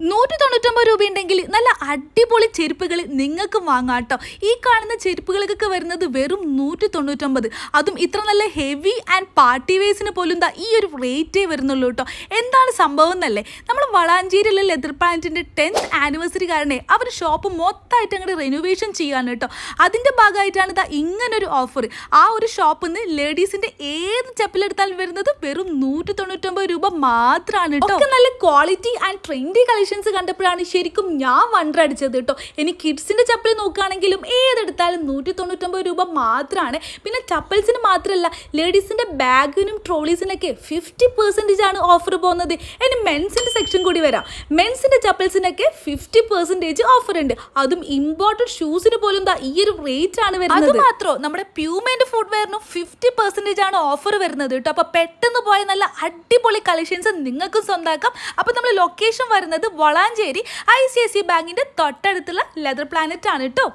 നൂറ്റി തൊണ്ണൂറ്റൊമ്പത് രൂപ ഉണ്ടെങ്കിൽ നല്ല അടിപൊളി ചെരുപ്പുകൾ നിങ്ങൾക്ക് വാങ്ങാം കേട്ടോ. ഈ കാണുന്ന ചെരുപ്പുകൾക്കൊക്കെ വരുന്നത് വെറും നൂറ്റി തൊണ്ണൂറ്റൊമ്പത് അതും ഇത്ര നല്ല ഹെവി ആൻഡ് പാർട്ടി വേസിന് പോലും എന്താ ഈ ഒരു റേറ്റേ വരുന്നുള്ളൂ കേട്ടോ. എന്താണ് സംഭവം എന്നല്ലേ? നമ്മൾ വളാഞ്ചേരിയിലെ ലെതർ പ്ലാന്റിന്റെ ടെൻത്ത് ആനിവേഴ്സറി കാരണേ അവർ ഷോപ്പ് മൊത്തമായിട്ട് അങ്ങോട്ട് റെനോവേഷൻ ചെയ്യാണ് കേട്ടോ. അതിന്റെ ഭാഗമായിട്ടാണ് ഇതാ ഇങ്ങനൊരു ഓഫർ ആ ഒരു ഷോപ്പിൽ നിന്ന് ലേഡീസിന്റെ ഏത് ചെപ്പലെടുത്താലും വരുന്നത് വെറും നൂറ്റി തൊണ്ണൂറ്റൊമ്പത് രൂപ മാത്രമാണ് കേട്ടോ. നല്ല ക്വാളിറ്റി ആൻഡ് ട്രെൻഡി കളക്ഷൻസ് കണ്ടപ്പോഴാണ് ശരിക്കും ഞാൻ വണ്ടർ അടിച്ചത് കേട്ടോ. ഇനി കിഡ്സിന്റെ ചപ്പൽ നോക്കുകയാണെങ്കിലും ഏതെടുത്താലും നൂറ്റി തൊണ്ണൂറ്റൊമ്പത് രൂപ മാത്രമാണ് പിന്നെ ചപ്പൽസിന് മാത്രമല്ല ലേഡീസിന്റെ ബാഗിനും ട്രോളീസിനൊക്കെ ഫിഫ്റ്റി പെർസെന്റേജ് ആണ് ഓഫർ പോകുന്നത്. ഇനി മെൻസിന്റെ സെക്ഷൻ കൂടി വരാം. മെൻസിന്റെ ചപ്പൽസിനൊക്കെ ഫിഫ്റ്റി പെർസെന്റേജ് ഓഫർ ഉണ്ട്. അതും ഇമ്പോർട്ടഡ് ഷൂസിന് പോലും ദാ ഈ ഒരു റേറ്റ് ആണ് വരുന്നത്. അത് മാത്രമോ നമ്മുടെ പ്യൂമേന്റെ ഫുഡ് വെയറിനും ഫിഫ്റ്റി പെർസെന്റേജ് ആണ് ഓഫർ വരുന്നത് കേട്ടോ. അപ്പോൾ പെട്ടെന്ന് പോയ നല്ല അടിപൊളി കളക്ഷൻസ് നിങ്ങൾക്കും സ്വന്തമാക്കാം അപ്പോൾ നമ്മൾ ലൊക്കേഷൻ വരുന്നത് Valanchery I C I C ബാങ്കിന്റെ തൊട്ടടുത്തുള്ള ലെതർ പ്ലാനറ്റ് ആണ് കേട്ടോ